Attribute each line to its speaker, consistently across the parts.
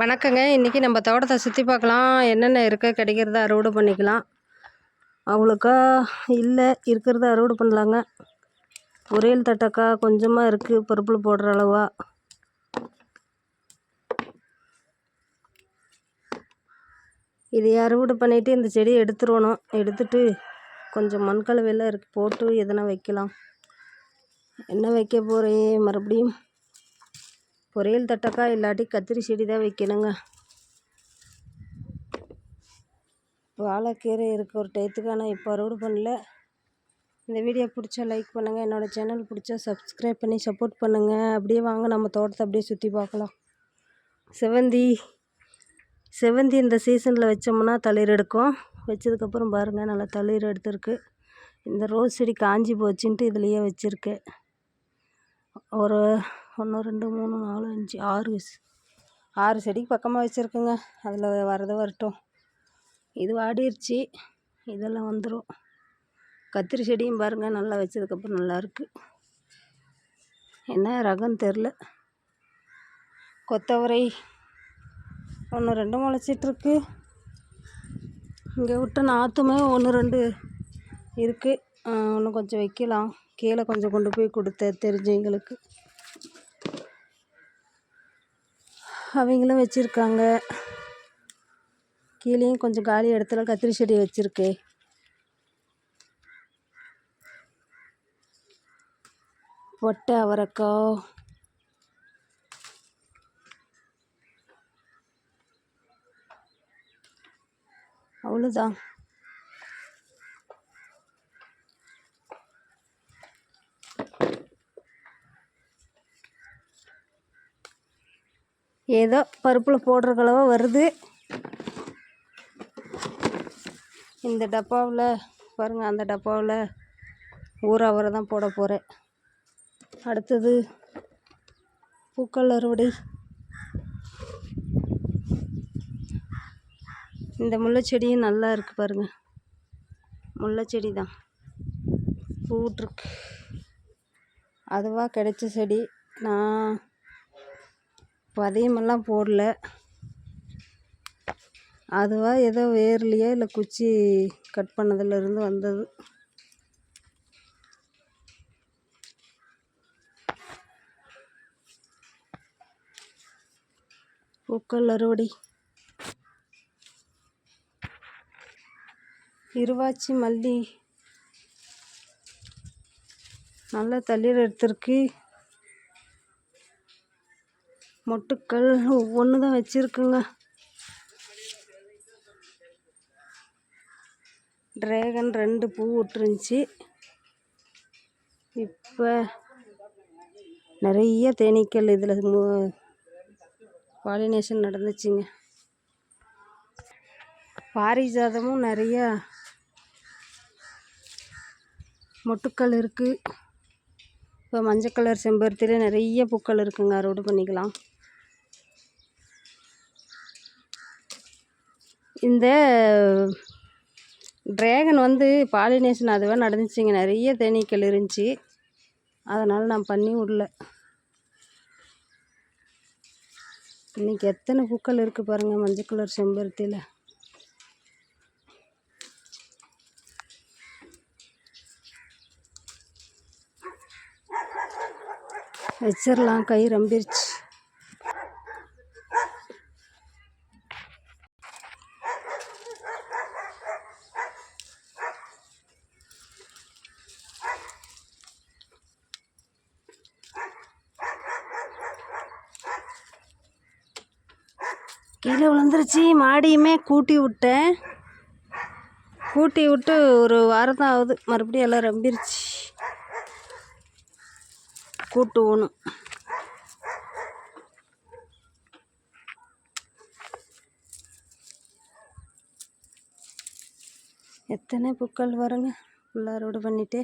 Speaker 1: வணக்கங்க. இன்றைக்கி நம்ம தோட்டத்தை சுற்றி பார்க்கலாம். என்னென்ன இருக்க? கிடைக்கிறத அறுவடை பண்ணிக்கலாம். அவ்வளோக்கா இல்லை இருக்கிறத அறுவடை பண்ணலாங்க. பொரியல் தட்டக்கா கொஞ்சமாக இருக்குது பருப்பில் போடுற அளவா. இதை அறுவடை பண்ணிவிட்டு இந்த செடியை எடுத்துருவணும். எடுத்துட்டு கொஞ்சம் மண்கலவையெல்லாம் இருக்கு. போட்டு எதனா வைக்கலாம். என்ன வைக்க போகிறேன் மறுபடியும் பொரியல் தட்டக்கா இல்லாட்டி கத்திரி செடி தான் வைக்கணுங்க. வாழைக்கீரை இருக்க ஒரு டயத்துக்கு ஆனால் இப்போ அறுவடை பண்ணல. இந்த வீடியோ பிடிச்சா லைக் பண்ணுங்கள் என்னோடய சேனல் பிடிச்சா சப்ஸ்கிரைப் பண்ணி சப்போர்ட் பண்ணுங்கள் அப்படியே வாங்க நம்ம தோட்டத்தை அப்படியே சுற்றி பார்க்கலாம். செவந்தி செவந்தி இந்த சீசனில் வச்சோம்னா தளிர் எடுக்கும். வச்சதுக்கப்புறம் பாருங்கள் நல்லா தளிர் எடுத்திருக்கு. இந்த ரோஸ் செடி காஞ்சி போச்சுன்ட்டு இதுலேயே வச்சுருக்கு. ஒரு ஒன்று ரெண்டு மூணு நாலு அஞ்சு ஆறு ஆறு செடிக்கு பக்கமாக வச்சுருக்குங்க. அதில் வரது வரட்டும். இது வாடிருச்சு. இதெல்லாம் வந்துடும் கத்திரி செடியும் பாருங்கள் நல்லா வச்சதுக்கப்புறம் நல்லாயிருக்கு என்ன ரகம் தெரில கொத்தவரை ஒன்று ரெண்டு முளைச்சிட்ருக்கு இங்கே விட்ட நாற்றுமே ஒன்று ரெண்டு இருக்குது இன்னும் கொஞ்சம் வைக்கலாம். கீழே கொஞ்சம் கொண்டு போய் கொடுத்த தெரிஞ்சவங்களுக்கு. அவங்களும் வச்சுருக்காங்க. கீழேயும் கொஞ்சம் காலி இடத்துல கத்திரி செடி வச்சுருக்கேன் ஒட்டை அவரைக்காய். அவ்வளோதான் ஏதோ பருப்பில் போடுற கலவை வருது. இந்த டப்பாவில் பாருங்கள் அந்த டப்பாவில் ஊறாவரை தான் போட போகிறேன் அடுத்தது பூக்கள் அறுவடை. இந்த முல்லைச்செடியும் நல்லா இருக்குது பாருங்கள் முல்லைச்செடி தான் பூட்ருக்கு அதுவாக கிடைச்ச செடி. நான் பதியமெல்லாம் போடல. அதுவாக ஏதோ வேர்லையோ இல்லை குச்சி கட் பண்ணதுலேருந்து வந்தது. பூக்கள் அறுவடை. இருவாச்சி மல்லி. நல்லா தளிர் எடுத்திருக்கு. மொட்டுக்கள் ஒவ்வொன்று தான் வச்சுருக்குங்க. ட்ராகன் ரெண்டு பூ விட்டுருந்துச்சி. இப்போ நிறைய தேனீக்கள் இதில் பாலினேஷன் நடந்துச்சுங்க. பாரிஜாதமும் நிறையா மொட்டுக்கள் இருக்குது இப்போ மஞ்சள் கலர் செம்பருத்தியில் நிறைய பூக்கள் இருக்குங்க. அறுவடை பண்ணிக்கலாம். இந்த ட்ராகன் வந்து பாலினேஷன் அதுவாக நடந்துச்சுங்க. நிறைய தேனீக்கள் இருந்துச்சு. அதனால் நான் பண்ணி விடல இன்றைக்கி எத்தனை பூக்கள் இருக்குது பாருங்கள் மஞ்சள் கலர் செம்பருத்தியில். வச்சிடலாம் கை ரம்பிருச்சு. கீழே விழுந்துருச்சு. மாடியுமே கூட்டி விட்டேன். கூட்டி விட்டு ஒரு வாரம் தான் ஆகுது மறுபடியும் எல்லாம் ரம்பிருச்சு. கூட்டுவணும் எத்தனை பூக்கள் வருங்க ஃபுல்லாக பண்ணிட்டு.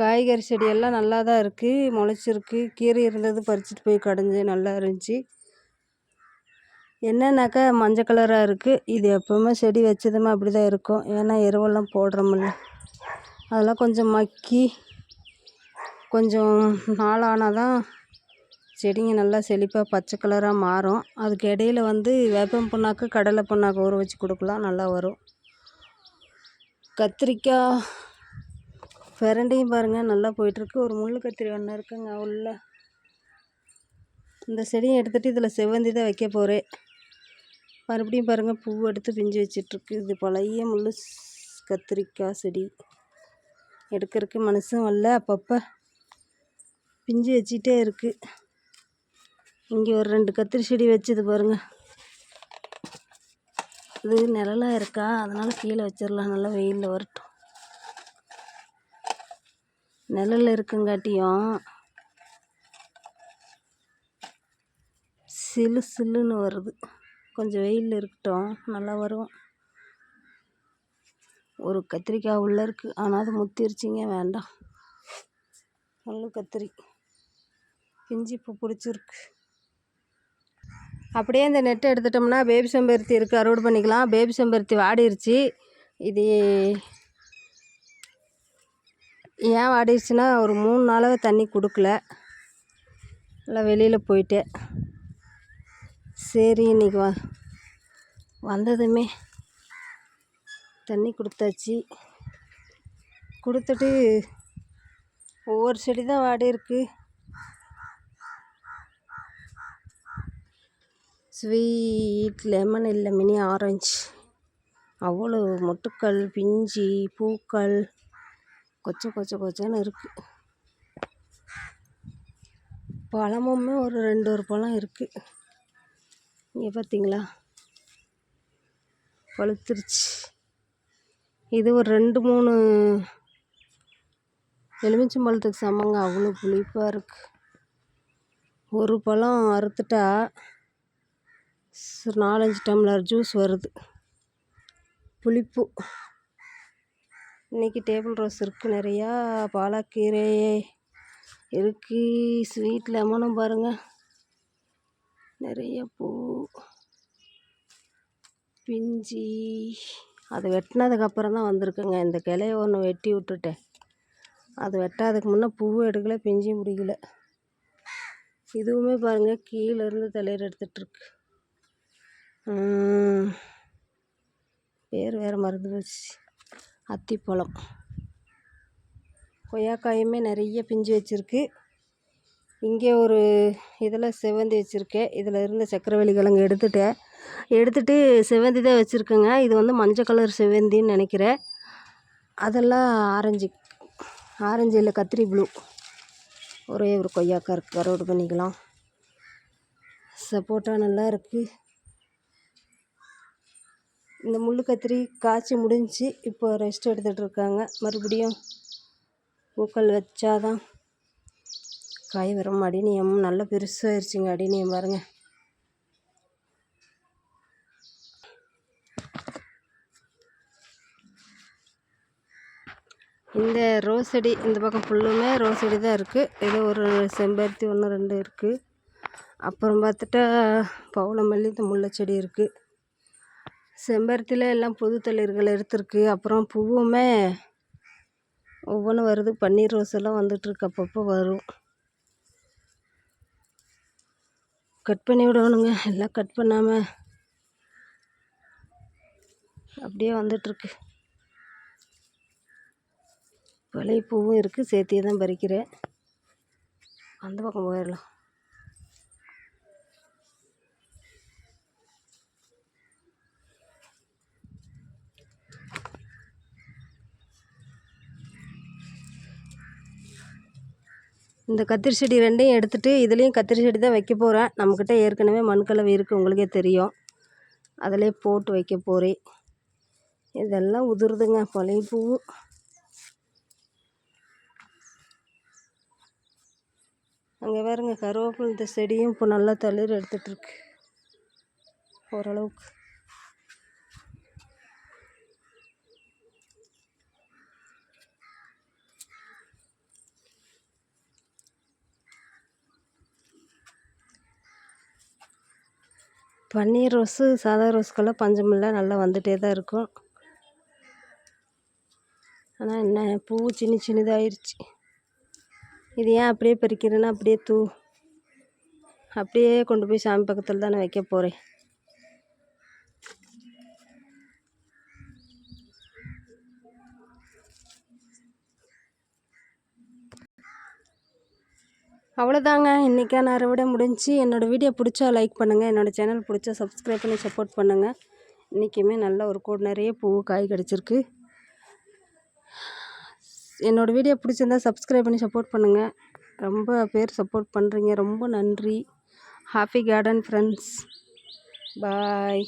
Speaker 1: காய்கறி செடியெல்லாம் நல்லா தான் இருக்குது முளச்சிருக்கு. கீரை இருந்தது பறிச்சுட்டு போய் கடைஞ்சி நல்லா இருந்துச்சு. என்னன்னாக்கா மஞ்சள் கலராக இருக்குது இது எப்போவுமே செடி வச்சதுமே அப்படி தான் இருக்கும். ஏன்னா எருவெல்லாம் போடுறோமில்ல அதெல்லாம் கொஞ்சம் மக்கி கொஞ்சம் நாளானால் தான் செடிங்க நல்லா செழிப்பாக பச்சை கலராக மாறும். அதுக்கு இடையில வந்து வேப்பம் புண்ணாக்கு கடலை புண்ணாக்கு ஊற வச்சு கொடுக்கலாம். நல்லா வரும். கத்திரிக்காய் பிரண்டையும் பாருங்கள் நல்லா போயிட்டுருக்கு. ஒரு முள் கத்திரி ஒன்று இருக்குங்க உள்ள. இந்த செடியை எடுத்துகிட்டு இதில் செவ்வந்தி தான் வைக்க போகிறேன் மறுபடியும் பாருங்கள் பூ எடுத்து பிஞ்சு வச்சிட்ருக்கு இது பழைய முள் கத்திரிக்காய் செடி. எடுக்கிறதுக்கு மனசும் வரல. அப்பப்போ பிஞ்சு வச்சிட்டே இருக்குது இங்கே ஒரு ரெண்டு கத்திரி செடி வச்சுது பாருங்கள் இது நிழலாக இருக்கா? அதனால் கீழே வச்சிடலாம் நல்லா வெயிலில் வரட்டும். நிழல் இருக்குங்காட்டியும் சிலு சிலுன்னு வருது. கொஞ்சம் வெயில் இருக்கட்டும் நல்லா வரும். ஒரு கத்திரிக்காய் உள்ளே இருக்குது ஆனால் அது முத்திருச்சிங்க. வேண்டாம். முள்ளு கத்திரி. பிஞ்சு இப்போ பிடிச்சிருக்கு. அப்படியே இந்த நெட்டை எடுத்துட்டோம்னா பேபி செம்பருத்தி இருக்குது அறுவடை பண்ணிக்கலாம். பேபி செம்பருத்தி வாடிருச்சு. இது ஏன் வாடிருச்சுன்னா ஒரு மூணு நாளாகவே தண்ணி கொடுக்கல. எல்லாம் வெளியில் போயிட்டேன் சரி இன்றைக்கி வ வந்ததுமே. தண்ணி கொடுத்தாச்சு. கொடுத்துட்டு ஒவ்வொரு செடி தான் வாடி இருக்கு ஸ்வீட் லெமன் இல்லை மினி ஆரஞ்சு. அவ்வளோ மொட்டுக்கள் பிஞ்சு பூக்கள். கொச்சை கொச்ச கொச்சன்னு இருக்குது பழமுமே ஒரு ரெண்டு ஒரு பழம் இருக்குது இங்கே பார்த்தீங்களா பழுத்துருச்சு. இது ஒரு ரெண்டு மூணு எலுமிச்சம்பழத்துக்கு சமங்க. அவ்வளோ புளிப்பாக இருக்குது ஒரு பழம் அறுத்துட்டா நாலஞ்சு டம்ளர் ஜூஸ் வருது. புளிப்பு. இன்றைக்கி டேபிள் ரோஸ் இருக்குது நிறையா. பாலக்கீரை இருக்குது ஸ்வீட் லெமனும் பாருங்கள் நிறைய பூ. பிஞ்சி. அது வெட்டினதுக்கப்புறம் தான் வந்திருக்குங்க. இந்த கிளைய ஒன்று வெட்டி விட்டுட்டேன். அது வெட்டாததுக்கு முன்னே பூவும் எடுக்கலை பிஞ்சும் பிடிக்கல. இதுவுமே பாருங்கள் கீழேருந்து தலையில் எடுத்துகிட்ருக்கு பேர் வேறு மறந்து போச்சு. அத்திப்பழம் கொய்யாக்காயுமே நிறைய பிஞ்சு வச்சுருக்கு. இங்கே ஒரு இதில் செவ்வந்தி வச்சுருக்கேன். இதில் இருந்த சக்கரவள்ளி கிழங்கு எடுத்துட்டேன். எடுத்துகிட்டு செவ்வந்தி தான் வச்சுருக்கேங்க. இது வந்து மஞ்சள் கலர் செவ்வந்தின்னு நினைக்கிறேன். அதெல்லாம் ஆரஞ்சு ஆரஞ்சு இல்லை கத்திரி ப்ளூ. ஒரே ஒரு கொய்யாக்காய் இருக்குது கரோடு பண்ணிக்கலாம். சப்போட்டா நல்லா இருக்குது இந்த முள் கத்திரி காய்ச்சி முடிஞ்சு இப்போ ரெஸ்ட் எடுத்துகிட்டு இருக்காங்க மறுபடியும் பூக்கள் வச்சாதான் காய் வரும். அடினியம் நல்லா பெருசாகிருச்சுங்க அடினியம் பாருங்கள் இந்த ரோஸ் செடி இந்த பக்கம் ஃபுல்லுமே ரோஸ் செடி தான் இருக்குது ஏதோ ஒரு செம்பருத்தி ஒன்று ரெண்டு இருக்குது அப்புறம் பார்த்துட்டா பவளமல்லி இந்த முல்லை செடி இருக்குது செம்பருத்தியில் எல்லாம் புது தளிர்கள் எடுத்திருக்கு. அப்புறம் பூவுமே ஒவ்வொன்றும் வருது. பன்னீர் ரோஸ் எல்லாம் வந்துட்டுருக்கு. அப்பப்போ வரும். கட் பண்ணி விடணுங்க. எல்லாம் கட் பண்ணாமல் அப்படியே வந்துட்டுருக்கு. பழைய பூவும் இருக்குது சேர்த்தியே தான் பறிக்கிறேன். அந்த பக்கம் போயிடலாம். இந்த கத்திரி செடி ரெண்டையும் எடுத்துகிட்டு இதுலேயும் கத்திரி செடி தான் வைக்க போகிறேன் நம்மக்கிட்ட ஏற்கனவே மண்கலவை இருக்குது உங்களுக்கே தெரியும். அதிலே போட்டு வைக்க போகிறேன் இதெல்லாம் உதிருதுங்க பழைய பூ. அங்கே பாருங்க கருவேப்பிலை இந்த செடியும் இப்போ நல்லா தளிர் எடுத்துகிட்ருக்கு ஓரளவுக்கு. பன்னீர் ரோஸு சாதா ரோஸ்க்கெல்லாம் பஞ்சம் இல்லை நல்லா வந்துகிட்டே தான் இருக்கும். ஆனால் என்ன பூ சின்ன சின்னதாயிருச்சு. இது ஏன் அப்படியே பறிக்கிறேன்னா அப்படியே தூ அப்படியே கொண்டு போய் சாமி பக்கத்தில் தானே வைக்க போகிறேன் அவ்வளோதாங்க இன்றைக்கான அறுவடை முடிஞ்சு என்னோடய வீடியோ பிடிச்சா லைக் பண்ணுங்கள் என்னோடய சேனல் பிடிச்சா சப்ஸ்கிரைப் பண்ணி சப்போர்ட் பண்ணுங்கள் இன்றைக்குமே நல்ல ஒரு கூடு நிறைய பூ காய் கிடச்சிருக்கு. என்னோடய வீடியோ பிடிச்சிருந்தா சப்ஸ்கிரைப் பண்ணி சப்போர்ட் பண்ணுங்கள் ரொம்ப பேர் சப்போர்ட் பண்ணுறீங்க ரொம்ப நன்றி. Happy garden friends bye